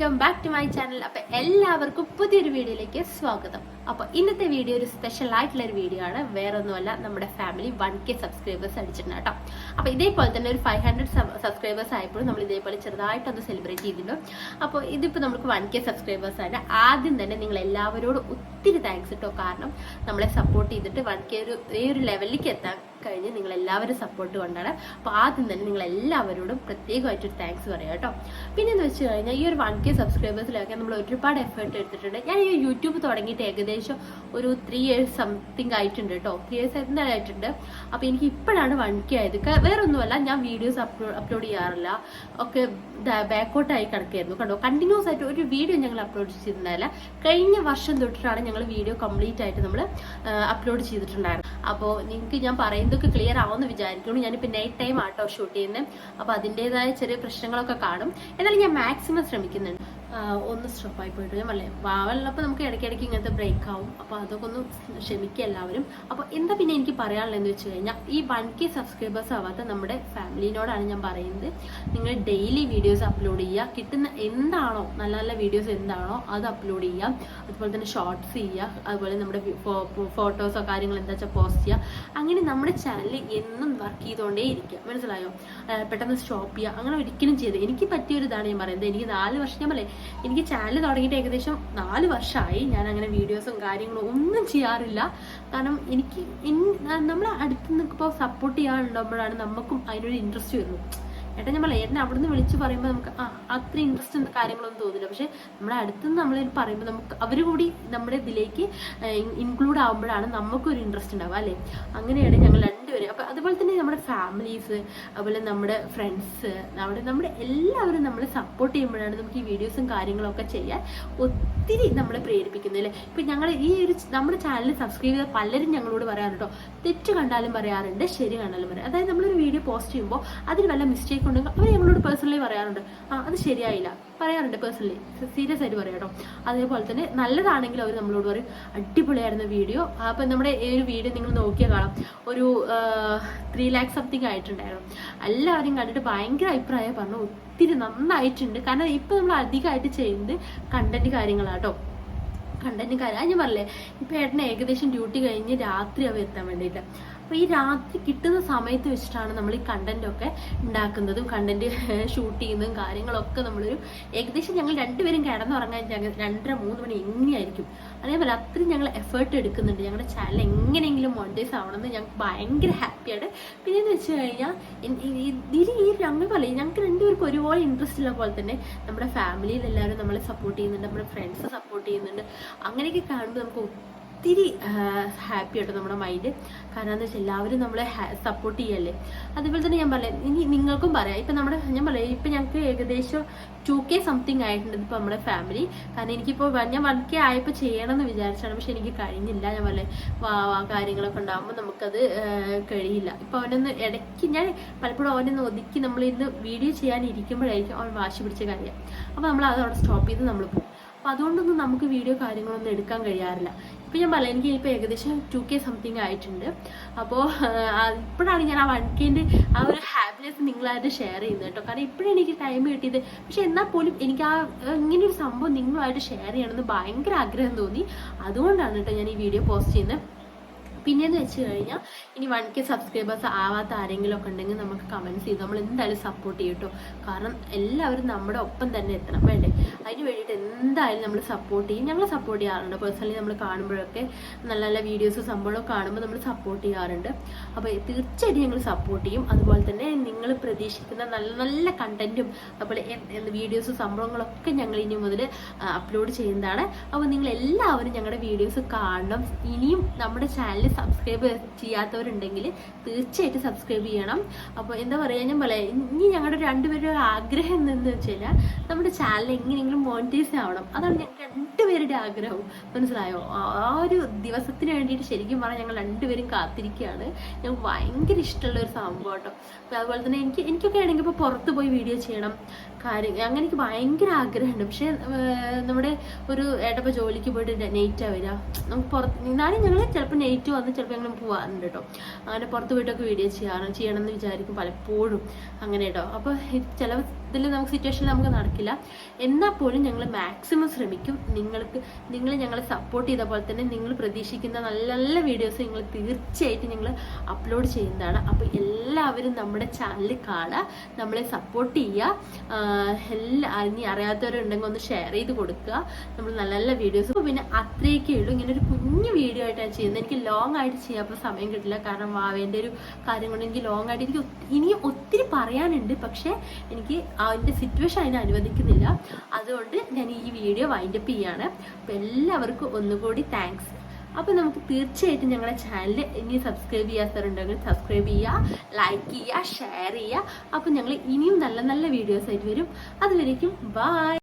Welcome back to my channel അപ്പൊ എല്ലാവർക്കും പുതിയൊരു വീഡിയോയിലേക്ക് സ്വാഗതം. അപ്പൊ ഇന്നത്തെ വീഡിയോ ഒരു സ്പെഷ്യൽ ആയിട്ടുള്ള ഒരു വീഡിയോ ആണ്. വേറെ ഒന്നുമല്ല നമ്മുടെ ഫാമിലി വൺ കെ സബ്സ്ക്രൈബേഴ്സ് അടിച്ചിട്ടുണ്ട് കേട്ടോ. അപ്പൊ ഇതേപോലെ തന്നെ ഒരു ഫൈവ് ഹൺഡ്രഡ് സബ്സ്ക്രൈബേഴ്സ് ആയപ്പോഴും നമ്മൾ ഇതേപോലെ ചെറുതായിട്ട് ഒന്ന് സെലിബ്രേറ്റ് ചെയ്തിട്ടുണ്ട്. അപ്പോൾ ഇതിപ്പോ നമുക്ക് വൺ കെ സബ്സ്ക്രൈബേഴ്സ് ആണ്. ആദ്യം തന്നെ നിങ്ങൾ എല്ലാവരോടും ഒത്തിരി താങ്ക്സ് കേട്ടോ കാരണം നമ്മളെ സപ്പോർട്ട് ചെയ്തിട്ട് വൺ ഒരു ഈ ഒരു ലെവലിലേക്ക് എത്താൻ കഴിഞ്ഞ് നിങ്ങൾ എല്ലാവരും സപ്പോർട്ട് കൊണ്ടാണ്. അപ്പോൾ ആദ്യം തന്നെ നിങ്ങൾ എല്ലാവരോടും പ്രത്യേകമായിട്ടൊരു താങ്ക്സ് പറയാം കേട്ടോ പിന്നെ എന്ന് വെച്ച് കഴിഞ്ഞാൽ ഈ ഒരു വൺ കെ സബ്സ്ക്രൈബേഴ്സിലൊക്കെ നമ്മൾ ഒരുപാട് എഫേർട്ട് എടുത്തിട്ടുണ്ട്. ഞാൻ ഈ യൂട്യൂബ് തുടങ്ങിയിട്ട് ഏകദേശം ഒരു ത്രീ ഇയേഴ്സ് സംതിങ് ആയിട്ടുണ്ട് കേട്ടോ ത്രീ ഇയേഴ്സ് എന്തായാലും ആയിട്ടുണ്ട്? അപ്പോൾ എനിക്ക് ഇപ്പോഴാണ് വൺ കെ ആയത് വേറൊന്നുമല്ല ഞാൻ വീഡിയോസ് അപ്ലോഡ് അപ്ലോഡ് ചെയ്യാറില്ല. ഒക്കെ ബാക്കോട്ടായി കിടക്കായിരുന്നു. കണ്ടോ? കണ്ടിന്യൂസ് ആയിട്ട് ഒരു വീഡിയോ ഞങ്ങൾ അപ്ലോഡ് ചെയ്തിട്ടുണ്ടായില്ല കഴിഞ്ഞ വർഷം തൊട്ടിട്ടാണ് ഞങ്ങൾ വീഡിയോ കംപ്ലീറ്റ് ആയിട്ട് നമ്മൾ അപ്ലോഡ് ചെയ്തിട്ടുണ്ടായിരുന്നു. അപ്പോൾ നിങ്ങൾക്ക് ഞാൻ പറയുന്നതൊക്കെ ക്ലിയർ ആവുമെന്ന് വിചാരിക്കുന്നു ഞാനിപ്പോൾ നൈറ്റ് ടൈം ആട്ടോ ഷൂട്ട് ചെയ്യുന്നത് അപ്പോൾ അതിന്റെതായ ചെറിയ പ്രശ്നങ്ങളൊക്കെ കാണും. എന്നാലും ഞാൻ മാക്സിമം ശ്രമിക്കുന്നുണ്ട്. ഒന്ന് സ്റ്റോപ്പായി പോയിട്ട് പറയാം വാവലുള്ളപ്പോൾ നമുക്ക് ഇടയ്ക്കിടയ്ക്ക് ഇങ്ങനത്തെ ബ്രേക്ക് ആവും. അപ്പോൾ അതൊക്കെ ഒന്ന് ക്ഷമിക്കുക എല്ലാവരും. അപ്പോൾ എന്താ പിന്നെ എനിക്ക് പറയാനുള്ളതെന്ന് വെച്ച് കഴിഞ്ഞാൽ ഈ വൺ കെ സബ്സ്ക്രൈബേഴ്സ് ആവാത്ത നമ്മുടെ ഫാമിലിനോടാണ് ഞാൻ പറയുന്നത്. നിങ്ങൾ ഡെയിലി വീഡിയോസ് അപ്ലോഡ് ചെയ്യുക. കിട്ടുന്ന എന്താണോ നല്ല നല്ല വീഡിയോസ് എന്താണോ അത് അപ്ലോഡ് ചെയ്യുക. അതുപോലെ തന്നെ ഷോർട്സ് ചെയ്യുക. അതുപോലെ നമ്മുടെ ഫോട്ടോസോ കാര്യങ്ങൾ എന്താ വെച്ചാൽ പോസ്റ്റ് ചെയ്യുക. അങ്ങനെ നമ്മുടെ ചാനൽ എന്നും വർക്ക് ചെയ്തുകൊണ്ടേ ഇരിക്കുക. മനസ്സിലായോ? പെട്ടെന്ന് സ്റ്റോപ്പ് ചെയ്യുക. അങ്ങനെ ഒരിക്കലും ചെയ്ത് എനിക്ക് പറ്റിയൊരു ഇതാണ് ഞാൻ പറയുന്നത്. എനിക്ക് നാല് വർഷം ഞാൻ പറയേ എനിക്ക് ചാനൽ തുടങ്ങിയിട്ട് ഏകദേശം നാല് വർഷമായി ഞാൻ അങ്ങനെ വീഡിയോസും കാര്യങ്ങളും ഒന്നും ചെയ്യാറില്ല. കാരണം എനിക്ക് നമ്മൾ അടുത്ത് നിൽക്കുമ്പോൾ സപ്പോർട്ട് ചെയ്യാനുണ്ടാകുമ്പോഴാണ് നമുക്കും അതിനൊരു ഇൻട്രസ്റ്റ് വരുന്നത്. ഏട്ടാ നമ്മൾ അവിടെ അവിടുന്ന് വിളിച്ച് പറയുമ്പോൾ നമുക്ക് ആ അത്ര ഇൻട്രസ്റ്റ് കാര്യങ്ങളൊന്നും തോന്നില്ല. പക്ഷെ നമ്മുടെ അടുത്തുനിന്ന് നമ്മൾ പറയുമ്പോൾ നമുക്ക് അവർ കൂടി നമ്മുടെ ഇതിലേക്ക് ഇൻക്ലൂഡ് ആകുമ്പോഴാണ് നമുക്കൊരു ഇൻട്രസ്റ്റ് ഉണ്ടാവുക അല്ലേ? അങ്ങനെയാണ് ഞങ്ങൾ രണ്ടുപേരും അപ്പൊ അതുപോലെ തന്നെ നമ്മുടെ ഫാമിലീസ് അതുപോലെ നമ്മുടെ ഫ്രണ്ട്സ് നമ്മുടെ നമ്മുടെ എല്ലാവരും നമ്മളെ സപ്പോർട്ട് ചെയ്യുമ്പോഴാണ് നമുക്ക് ഈ വീഡിയോസും കാര്യങ്ങളൊക്കെ ചെയ്യാൻ ഒത്തിരി നമ്മളെ പ്രേരിപ്പിക്കുന്നത് അല്ലേ? ഇപ്പം ഞങ്ങൾ ഈ ഒരു നമ്മുടെ ചാനൽ സബ്സ്ക്രൈബ് ചെയ്ത പലരും ഞങ്ങളോട് പറയാറുണ്ട് തെറ്റ് കണ്ടാലും പറയാറുണ്ട് ശരി കണ്ടാലും പറയാം. അതായത് നമ്മളൊരു വീഡിയോ പോസ്റ്റ് ചെയ്യുമ്പോൾ അതിൽ വല്ല മിസ്റ്റേക്ക് ഉണ്ടെങ്കിൽ അവർ ഞങ്ങളോട് പേഴ്സണലി പറയാറുണ്ട്. ആ അത് ശരിയായില്ല. പറയാറുണ്ട് പേഴ്സണലി സീരിയസ് ആയിട്ട് പറയാം കേട്ടോ. അതേപോലെ തന്നെ നല്ലതാണെങ്കിൽ അവർ നമ്മളോട് പറയും അടിപൊളിയായിരുന്ന വീഡിയോ അപ്പം നമ്മുടെ ഈ ഒരു വീഡിയോ നിങ്ങൾ നോക്കിയാൽ കാണാം. ഒരു ത്രീ ലാക്ക് സംതിങ് ആയിട്ടുണ്ടായിരുന്നു. എല്ലാവരും കണ്ടിട്ട് ഭയങ്കര അഭിപ്രായം പറഞ്ഞു. ഒത്തിരി നന്നായിട്ടുണ്ട്. കാരണം ഇപ്പം നമ്മൾ അധികമായിട്ട് ചെയ്യുന്നത് കണ്ടന്റ് കാര്യങ്ങളാട്ടോ കണ്ടന്റ് കാര്യം ഞാൻ പറഞ്ഞില്ലേ? ഇപ്പം ഏട്ടന് ഏകദേശം ഡ്യൂട്ടി കഴിഞ്ഞ് രാത്രി അവ എത്താൻ വേണ്ടിയിട്ട്. അപ്പോൾ ഈ രാത്രി കിട്ടുന്ന സമയത്ത് വെച്ചിട്ടാണ് നമ്മൾ ഈ കണ്ടന്റ് ഒക്കെ ഉണ്ടാക്കുന്നതും കണ്ടന്റ് ഷൂട്ട് ചെയ്യുന്നതും കാര്യങ്ങളൊക്കെ നമ്മളൊരു ഏകദേശം ഞങ്ങൾ രണ്ടുപേരും കിടന്നുറങ്ങാൻ ഞങ്ങൾ രണ്ടര മൂന്ന് മണി എങ്ങനെയായിരിക്കും? അതേപോലെ അത്രയും ഞങ്ങൾ എഫേർട്ട് എടുക്കുന്നുണ്ട്. ഞങ്ങളുടെ ചാനൽ എങ്ങനെയെങ്കിലും മോണ്ടേസ് ആവണമെന്ന് ഞങ്ങൾക്ക് ഭയങ്കര ഹാപ്പിയാണ് പിന്നെ എന്ന് വെച്ച് കഴിഞ്ഞാൽ ഇതിൽ ഈ ഞങ്ങൾ പറയും ഞങ്ങൾക്ക് രണ്ടുപേർക്കും ഒരുപോലെ ഇൻട്രസ്റ്റ് ഉള്ള പോലെ തന്നെ നമ്മുടെ ഫാമിലിയിൽ എല്ലാവരും നമ്മളെ സപ്പോർട്ട് ചെയ്യുന്നുണ്ട്. നമ്മുടെ ഫ്രണ്ട്സ് സപ്പോർട്ട് ചെയ്യുന്നുണ്ട്. അങ്ങനെയൊക്കെ കാണുമ്പോൾ നമുക്ക് ഒത്തിരി ഹാപ്പി ആട്ടോ നമ്മുടെ മൈൻഡ് കാരണം എന്താ വെച്ചാൽ എല്ലാവരും നമ്മളെ സപ്പോർട്ട് ചെയ്യല്ലേ. അതുപോലെ തന്നെ ഞാൻ പറയാം ഇനി നിങ്ങൾക്കും പറയാം. ഇപ്പം നമ്മുടെ ഞാൻ പറയാം ഇപ്പം ഞങ്ങൾക്ക് ഏകദേശം ടു കെ സംതിങ് ആയിട്ടുണ്ട് ഇപ്പൊ നമ്മുടെ ഫാമിലി കാരണം എനിക്കിപ്പോൾ ഞാൻ വൺ കെ ആയപ്പോൾ ചെയ്യണം എന്ന് വിചാരിച്ചാണ് പക്ഷെ എനിക്ക് കഴിഞ്ഞില്ല. ഞാൻ പറയാം വാ വാ കാര്യങ്ങളൊക്കെ ഉണ്ടാകുമ്പോൾ നമുക്കത് കഴിയില്ല. ഇപ്പൊ അവനൊന്ന് ഇടയ്ക്ക് ഞാൻ പലപ്പോഴും അവനൊന്ന് ഒതുക്കി നമ്മൾ ഇന്ന് വീഡിയോ ചെയ്യാനിരിക്കുമ്പോഴായിരിക്കും അവൻ വാശി പിടിച്ച കാര്യം. അപ്പോൾ നമ്മൾ അത് അവിടെ സ്റ്റോപ്പ് ചെയ്ത് നമ്മൾ പോകും. അപ്പോൾ അതുകൊണ്ടൊന്നും നമുക്ക് വീഡിയോ കാര്യങ്ങളൊന്നും എടുക്കാൻ കഴിയാറില്ല. ഇപ്പം ഞാൻ പറയാം എനിക്ക് ഇപ്പോൾ ഏകദേശം ടു കെ സംതിങ് ആയിട്ടുണ്ട്. അപ്പോൾ ഇപ്പോഴാണ് ഞാൻ ആ വൺ കെന്റെ ആ ഒരു ഹാപ്പിനെസ് നിങ്ങളായിട്ട് ഷെയർ ചെയ്യുന്നത് കേട്ടോ. കാരണം ഇപ്പോഴാണ് എനിക്ക് ടൈം കിട്ടിയത്. പക്ഷെ എന്നാൽ പോലും എനിക്ക് ആ ഇങ്ങനെ ഒരു സംഭവം നിങ്ങളുമായിട്ട് ഷെയർ ചെയ്യണമെന്ന് ഭയങ്കര ആഗ്രഹം തോന്നി. അതുകൊണ്ടാണ് കേട്ടോ ഞാൻ ഈ വീഡിയോ പോസ്റ്റ് ചെയ്യുന്നത്. പിന്നെന്ന് വെച്ച് കഴിഞ്ഞാൽ ഇനി വൺ കെ സബ്സ്ക്രൈബേഴ്സ് ആവാത്ത ആരെങ്കിലും ഒക്കെ ഉണ്ടെങ്കിൽ നമുക്ക് കമൻസ് ചെയ്ത് നമ്മൾ എന്തായാലും സപ്പോർട്ട് ചെയ്യും കേട്ടോ കാരണം എല്ലാവരും നമ്മുടെ ഒപ്പം തന്നെ എത്തണം വേണ്ടേ? അതിന് വേണ്ടിയിട്ട് എന്തായാലും നമ്മൾ സപ്പോർട്ട് ചെയ്യും. ഞങ്ങൾ സപ്പോർട്ട് ചെയ്യാറുണ്ട്. പേഴ്സണലി നമ്മൾ കാണുമ്പോഴൊക്കെ നല്ല നല്ല വീഡിയോസ് സംഭവം കാണുമ്പോൾ നമ്മൾ സപ്പോർട്ട് ചെയ്യാറുണ്ട്. അപ്പോൾ തീർച്ചയായിട്ടും ഞങ്ങൾ സപ്പോർട്ട് ചെയ്യും. അതുപോലെ തന്നെ നിങ്ങൾ പ്രതീക്ഷിക്കുന്ന നല്ല നല്ല കണ്ടന്റും അതുപോലെ വീഡിയോസ് സംഭവങ്ങളൊക്കെ ഞങ്ങൾ ഇനി മുതൽ അപ്ലോഡ് ചെയ്യുന്നതാണ്. അപ്പോൾ നിങ്ങൾ എല്ലാവരും ഞങ്ങളുടെ വീഡിയോസ് കാണണം. ഇനിയും നമ്മുടെ ചാനൽ സബ്സ്ക്രൈബ് ചെയ്യാത്തവരുണ്ടെങ്കിൽ തീർച്ചയായിട്ടും സബ്സ്ക്രൈബ് ചെയ്യണം. അപ്പോൾ എന്താ പറയുക ഞാൻ പറയാം ഇനി ഞങ്ങളുടെ രണ്ടുപേരുടെ ആഗ്രഹം എന്തെന്ന് വെച്ച് കഴിഞ്ഞാൽ നമ്മുടെ ചാനൽ എങ്ങനെയെങ്കിലും മോണിറ്റൈസ് ആവണം. അതാണ് ഞങ്ങൾ രണ്ടുപേരുടെ ആഗ്രഹവും മനസ്സിലായോ? ആ ഒരു ദിവസത്തിന് വേണ്ടിയിട്ട് ശരിക്കും പറഞ്ഞാൽ ഞങ്ങൾ രണ്ടുപേരും കാത്തിരിക്കുകയാണ് ഞങ്ങൾക്ക് ഭയങ്കര ഇഷ്ടമുള്ള ഒരു സംഭവം കേട്ടോ. അതുപോലെ തന്നെ എനിക്ക് എനിക്കൊക്കെ ആണെങ്കിൽ ഇപ്പോൾ പുറത്ത് പോയി വീഡിയോ ചെയ്യണം. കാര്യം അങ്ങനെ എനിക്ക് ഭയങ്കര ആഗ്രഹമുണ്ട്. പക്ഷേ നമ്മുടെ ഒരു ഏട്ടപ്പോൾ ജോലിക്ക് പോയിട്ട് നെയ്റ്റാണ് വരിക നമുക്ക് പുറത്ത് എന്നാലും ഞങ്ങൾ ചിലപ്പോൾ നെയ്റ്റ് വന്ന് ചിലപ്പോൾ ഞങ്ങൾ പോകാറുണ്ട് കേട്ടോ അങ്ങനെ പുറത്ത് പോയിട്ടൊക്കെ വീഡിയോ ചെയ്യാറ് ചെയ്യണമെന്ന് വിചാരിക്കും പലപ്പോഴും. അങ്ങനെ കേട്ടോ അപ്പോൾ ചില ഇതിൽ നമുക്ക് സിറ്റുവേഷനിൽ നമുക്ക് നടക്കില്ല. എന്നാൽ പോലും ഞങ്ങൾ മാക്സിമം ശ്രമിക്കും. നിങ്ങൾക്ക് നിങ്ങൾ ഞങ്ങളെ സപ്പോർട്ട് ചെയ്ത പോലെ തന്നെ നിങ്ങൾ പ്രതീക്ഷിക്കുന്ന നല്ല നല്ല വീഡിയോസ് നിങ്ങൾ തീർച്ചയായിട്ടും ഞങ്ങൾ അപ്ലോഡ് ചെയ്യുന്നതാണ്. അപ്പോൾ എല്ലാവരും നമ്മുടെ ചാനൽ കാണുക നമ്മളെ സപ്പോർട്ട് ചെയ്യുക. എല്ലാ ഇനി അറിയാത്തവരുണ്ടെങ്കിൽ ഒന്ന് ഷെയർ ചെയ്ത് കൊടുക്കുക. നമ്മൾ നല്ല നല്ല വീഡിയോസ് പിന്നെ അത്രയൊക്കെ ഉള്ളൂ. ഇങ്ങനെ ഒരു കുഞ്ഞു വീഡിയോ ആയിട്ടാണ് ചെയ്യുന്നത്. എനിക്ക് ലോങ് ആയിട്ട് ചെയ്യാപ്പോൾ സമയം കിട്ടില്ല. കാരണം വാവേന്റെ ഒരു കാര്യം കൊണ്ട് എനിക്ക് ലോങ് ആയിട്ട് എനിക്ക് ഇനി ഒത്തിരി പറയാനുണ്ട്. പക്ഷേ എനിക്ക് അതിന്റെ സിറ്റുവേഷൻ അതിനെ അനുവദിക്കുന്നില്ല. അതുകൊണ്ട് ഞാൻ ഈ വീഡിയോ വൈൻഡപ്പ് ചെയ്യാണ്. അപ്പോൾ എല്ലാവർക്കും ഒന്നുകൂടി താങ്ക്സ് അപ്പോൾ നമുക്ക് തീർച്ചയായിട്ടും ഞങ്ങളുടെ ചാനൽ ഇനി സബ്സ്ക്രൈബ് ചെയ്യാത്തവരുണ്ടെങ്കിൽ സബ്സ്ക്രൈബ് ചെയ്യുക ലൈക്ക് ചെയ്യുക ഷെയർ ചെയ്യുക. അപ്പോൾ ഞങ്ങൾ ഇനിയും നല്ല നല്ല വീഡിയോസ് ആയിട്ട് വരും. അതുവരേക്കും ബൈ